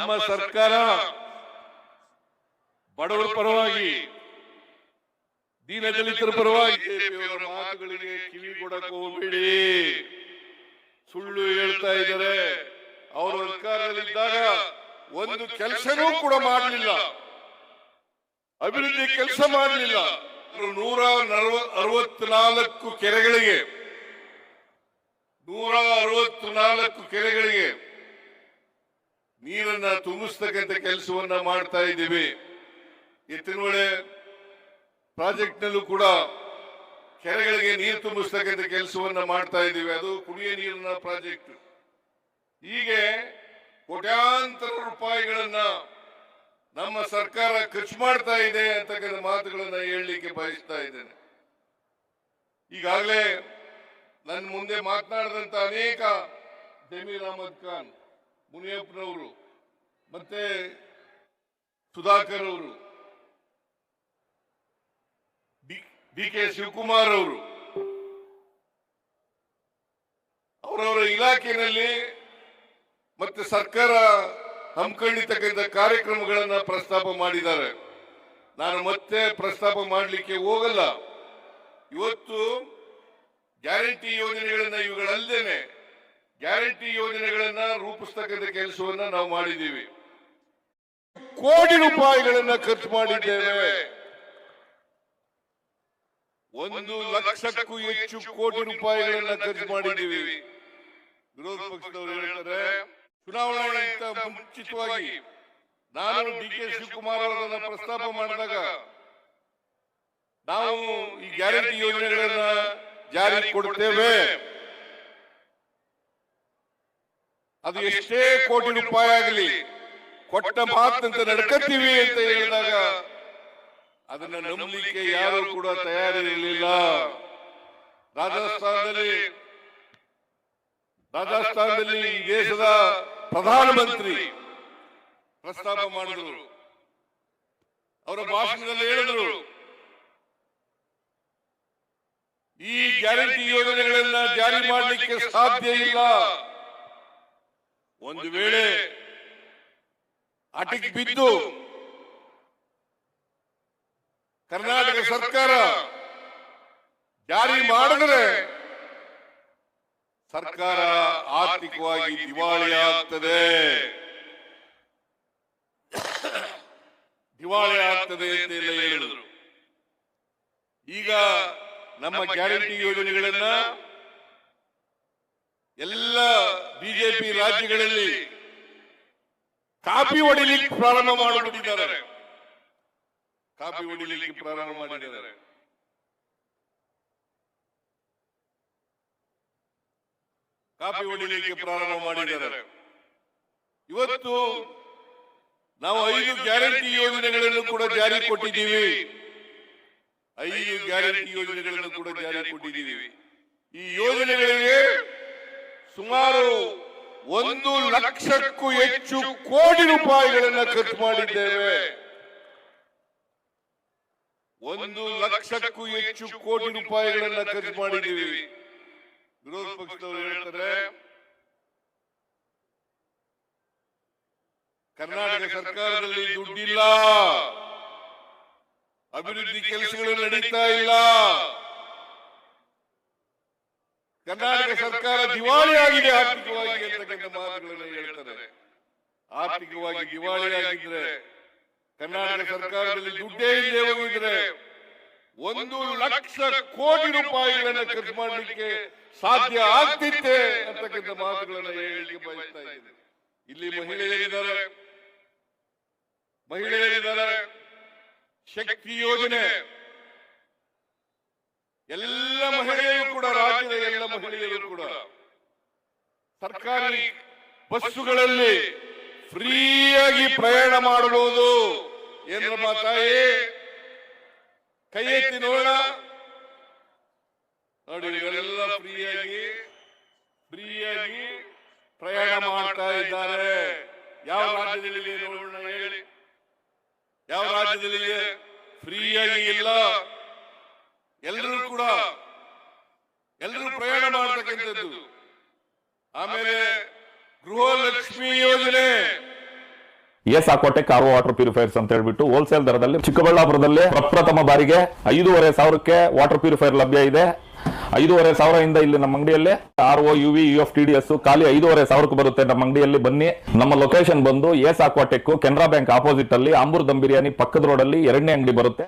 ನಮ್ಮ ಸರ್ಕಾರ ಬಡವರ ಪರವಾಗಿ ದೀನದಲಿತರ ಪರವಾಗಿ ಮಾತುಗಳಿಗೆ ಕಿವಿ ಕೊಡಕ್ಕೆ ಹೋಗ್ಬೇಡಿ. ಸುಳ್ಳು ಹೇಳ್ತಾ ಇದ್ದಾರೆ. ಅವರು ಅಧಿಕಾರದಲ್ಲಿದ್ದಾಗ ಒಂದು ಕೆಲಸನೂ ಕೂಡ ಮಾಡಲಿಲ್ಲ. ಅಭಿವೃದ್ಧಿ ಕೆಲಸ ಮಾಡಲಿಲ್ಲ. ನೂರ ಅರವತ್ನಾಲ್ಕು ಕೆರೆಗಳಿಗೆ ನೂರ ಅರವತ್ನಾಲ್ಕು ಕೆರೆಗಳಿಗೆ ನೀರನ್ನ ತುಂಬಿಸ್ತಕ್ಕಂಥ ಕೆಲಸವನ್ನ ಮಾಡ್ತಾ ಇದ್ದೀವಿ. ಎತ್ತಿನೊಳೆ ಪ್ರಾಜೆಕ್ಟ್ನಲ್ಲೂ ಕೂಡ ಕೆರೆಗಳಿಗೆ ನೀರು ತುಂಬಿಸ್ತಕ್ಕಂಥ ಕೆಲಸವನ್ನ ಮಾಡ್ತಾ ಇದ್ದೀವಿ. ಅದು ಕುಡಿಯ ನೀರಿನ ಪ್ರಾಜೆಕ್ಟ್. ಹೀಗೆ ಕೋಟ್ಯಾಂತರ ರೂಪಾಯಿಗಳನ್ನ ನಮ್ಮ ಸರ್ಕಾರ ಖರ್ಚು ಮಾಡ್ತಾ ಇದೆ ಅಂತಕ್ಕಂಥ ಮಾತುಗಳನ್ನ ಹೇಳಲಿಕ್ಕೆ ಬಯಸ್ತಾ ಇದ್ದೇನೆ. ಈಗಾಗಲೇ ನನ್ನ ಮುಂದೆ ಮಾತನಾಡಿದಂತ ಅನೇಕ ಜಮೀರ್ ಅಹಮದ್ ಖಾನ್ ಮುನಿಯಪ್ಪನವರು, ಮತ್ತೆ ಸುಧಾಕರ್ ಅವರು ಡಿ ಕೆ ಶಿವಕುಮಾರ್ ಅವರು ಅವರವರ ಇಲಾಖೆಯಲ್ಲಿ ಮತ್ತೆ ಸರ್ಕಾರ ಹಮ್ಮಿಕೊಂಡಿರ್ತಕ್ಕಂಥ ಕಾರ್ಯಕ್ರಮಗಳನ್ನ ಪ್ರಸ್ತಾಪ ಮಾಡಿದ್ದಾರೆ. ನಾನು ಮತ್ತೆ ಪ್ರಸ್ತಾಪ ಮಾಡಲಿಕ್ಕೆ ಹೋಗಲ್ಲ. ಇವತ್ತು ಗ್ಯಾರಂಟಿ ಯೋಜನೆಗಳನ್ನ ಇವುಗಳಲ್ಲದೇನೆ ಗ್ಯಾರಂಟಿ ಯೋಜನೆಗಳನ್ನ ರೂಪಿಸ್ತಕ್ಕಂಥ ಕೆಲಸವನ್ನ ನಾವು ಮಾಡಿದ್ದೀವಿ. ಕೋಟಿ ರೂಪಾಯಿಗಳನ್ನ ಖರ್ಚು ಮಾಡಿದ್ದೇವೆ. ಒಂದು ಲಕ್ಷಕ್ಕೂ ಹೆಚ್ಚು ಕೋಟಿ ರೂಪಾಯಿಗಳನ್ನ ಖರ್ಚು ಮಾಡಿದ್ದೀವಿ. ವಿರೋಧ ಪಕ್ಷದವರು ಹೇಳ್ತಾರೆ ಚುನಾವಣೆಗಿಂತ ಮುಂಚಿತವಾಗಿ ನಾನು ಡಿ ಕೆ ಶಿವಕುಮಾರ್ ಅವರನ್ನ ಪ್ರಸ್ತಾಪ ಮಾಡಿದಾಗ ನಾವು ಈ ಗ್ಯಾರಂಟಿ ಯೋಜನೆಗಳನ್ನ ಜಾರಿ ಕೊಡ್ತೇವೆ. ಅದು ಎಷ್ಟೇ ಕೋಟಿ ರೂಪಾಯಿ ಆಗಲಿ, ಕೊಟ್ಟ ಮಾತಂತ ನಡ್ಕತ್ತೀವಿ ಅಂತ ಹೇಳಿದಾಗ ಅದನ್ನ ನಂಬಲಿಕ್ಕೆ ಯಾರು ಕೂಡ ತಯಾರಿರಲಿಲ್ಲ. ರಾಜಸ್ಥಾನದಲ್ಲಿ ರಾಜಸ್ಥಾನದಲ್ಲಿ ಈ ದೇಶದ ಪ್ರಧಾನಮಂತ್ರಿ ಪ್ರಸ್ತಾಪ ಮಾಡಿದ್ರು. ಅವರ ಭಾಷಣದಲ್ಲಿ ಹೇಳಿದ್ರು. ಈ ಗ್ಯಾರಂಟಿ ಯೋಜನೆಗಳನ್ನ ಜಾರಿ ಮಾಡಲಿಕ್ಕೆ ಸಾಧ್ಯ ಇಲ್ಲ. ಒಂದು ವೇಳೆ ಅಟಿಕ್ ಬಿದ್ದು ಕರ್ನಾಟಕ ಸರ್ಕಾರ ಜಾರಿ ಮಾಡಿದ್ರೆ ಸರ್ಕಾರ ಆರ್ಥಿಕವಾಗಿ ದಿವಾಳಿ ಆಗ್ತದೆ. ದಿವಾಳಿ ಆಗ್ತದೆ ಅಂತೆಲ್ಲ ಹೇಳಿದ್ರು. ಈಗ ನಮ್ಮ ಗ್ಯಾರಂಟಿ ಯೋಜನೆಗಳನ್ನ ಎಲ್ಲ ಬಿಜೆಪಿ ರಾಜ್ಯಗಳಲ್ಲಿ ಕಾಪಿ ಹೊಡಿಲಿಕ್ಕೆ ಪ್ರಾರಂಭ ಮಾಡಿಬಿಟ್ಟಿದ್ದಾರೆ. ಕಾಪಿ ಹೊಡಿಲಿಕ್ಕೆ ಪ್ರಾರಂಭ ಮಾಡಿದ್ದಾರೆ. ಕಾಪಿ ಹೊಡಿಲಿಕ್ಕೆ ಪ್ರಾರಂಭ ಮಾಡಿದ್ದಾರೆ. ಇವತ್ತು ನಾವು ಐದು ಗ್ಯಾರಂಟಿ ಯೋಜನೆಗಳನ್ನು ಕೂಡ ಜಾರಿ ಕೊಟ್ಟಿದ್ದೀವಿ. ಐದು ಗ್ಯಾರಂಟಿ ಯೋಜನೆಗಳನ್ನು ಕೂಡ ಜಾರಿ ಕೊಟ್ಟಿದ್ದೀವಿ. ಈ ಯೋಜನೆಗಳಿಗೆ ಸುಮಾರು ಒಂದು ಲಕ್ಷಕ್ಕೂ ಹೆಚ್ಚು ಕೋಟಿ ರೂಪಾಯಿಗಳನ್ನು ಖರ್ಚು ಮಾಡಿದ್ದೇವೆ. ಒಂದು ಲಕ್ಷಕ್ಕೂ ಹೆಚ್ಚು ಕೋಟಿ ರೂಪಾಯಿಗಳನ್ನ ಖರ್ಚು ಮಾಡಿದ್ದೀವಿ. ವಿರೋಧ ಪಕ್ಷದವರು ಹೇಳ್ತಾರೆ, ಕರ್ನಾಟಕ ಸರ್ಕಾರದಲ್ಲಿ ದುಡ್ಡಿಲ್ಲ, ಅಭಿವೃದ್ಧಿ ಕೆಲಸಗಳು ನಡೀತಾ ಇಲ್ಲ. ಕರ್ನಾಟಕ ಸರ್ಕಾರ ದಿವಾಳಿ ಆಗಿದೆ ಆರ್ಥಿಕವಾಗಿ ಅಂತಕ್ಕಂಥ ಮಾತುಗಳನ್ನು ಹೇಳ್ತಾರೆ. ಆರ್ಥಿಕವಾಗಿ ದಿವಾಳಿ ಆಗಿದ್ರೆ ಕರ್ನಾಟಕ ಸರ್ಕಾರದಲ್ಲಿ ದುಡ್ಡೇ ಇಲ್ಲದೆ ಹೋಗಿದ್ರೆ ಒಂದು ಲಕ್ಷ ಕೋಟಿ ರೂಪಾಯಿಗಳನ್ನ ಖರ್ಚು ಮಾಡಲಿಕ್ಕೆ ಸಾಧ್ಯ ಆಗ್ತಿತ್ತೆ ಅಂತಕ್ಕಂಥ ಮಾತುಗಳನ್ನು ಹೇಳಲಿಕ್ಕೆ ಬಯಸ್ತಾ ಇದ್ದೇನೆ. ಇಲ್ಲಿ ಮಹಿಳೆಯರಿದ್ದಾರೆ. ಮಹಿಳೆಯರಿದ್ದಾರೆ. ಶಕ್ತಿ ಯೋಜನೆ. ಎಲ್ಲ ಮಹಿಳೆಯರು ಕೂಡ, ರಾಜ್ಯದ ಎಲ್ಲ ಮಹಿಳೆಯರು ಕೂಡ ಸರ್ಕಾರಿ ಬಸ್ಸುಗಳಲ್ಲಿ ಫ್ರೀಯಾಗಿ ಪ್ರಯಾಣ ಮಾಡಬಹುದು. ಏನಮ್ಮ ತಾಯಿ? ಕೈ ಎತ್ತಿ ನೋಡೋಣ ನೋಡಿ ಫ್ರೀಯಾಗಿ ಫ್ರೀಯಾಗಿ ಪ್ರಯಾಣ ಮಾಡ್ತಾ ಇದ್ದಾರೆ. ಯಾವ ರಾಜ್ಯದಲ್ಲಿ ನೋಡೋಣ ಹೇಳಿ. ಯಾವ ರಾಜ್ಯದಲ್ಲಿ ಫ್ರೀಯಾಗಿ ಇಲ್ಲ. ಎಲ್ಲರೂ ಕೂಡ ಎಲ್ಲರೂ ಪ್ರಯಾಣ ಮಾಡತಕ್ಕಂಥದ್ದು. ಆಮೇಲೆ ಗೃಹಲಕ್ಷ್ಮಿ ಯೋಜನೆ. ಎಸ್ ಆಕೋಟೆ ಕಾರ್ ವಾಟರ್ ಪ್ಯೂರಿಫೈರ್ಸ್ ಅಂತ ಹೇಳ್ಬಿಟ್ಟು ಹೋಲ್ಸೇಲ್ ದರದಲ್ಲಿ ಚಿಕ್ಕಬಳ್ಳಾಪುರದಲ್ಲಿ ಪ್ರಪ್ರಥಮ ಬಾರಿಗೆ ಐದೂವರೆ ಸಾವಿರಕ್ಕೆ ವಾಟರ್ ಪ್ಯೂರಿಫೈರ್ ಲಭ್ಯ ಇದೆ. ಐದೂವರೆ ಸಾವಿರದಿಂದ ಇಲ್ಲಿ ನಮ್ಮ ಅಂಗಡಿಯಲ್ಲಿ. R O U V U F T D S ಖಾಲಿ ಐದೂವರೆ ಸಾವಿರಕ್ಕೆ ಬರುತ್ತೆ ನಮ್ಮ ಅಂಗಡಿಯಲ್ಲಿ. ಬನ್ನಿ. ನಮ್ಮ ಲೊಕೇಶನ್ ಬಂದು S Aquatech Canara bank opposite ಅಲ್ಲಿ ಆಂಬೂರ್ ದಮ್ ಬಿರಿಯಾನಿ ಪಕ್ಕದ ರೋಡ್ ಅಲ್ಲಿ ಎರಡನೇ ಅಂಗಡಿ ಬರುತ್ತೆ.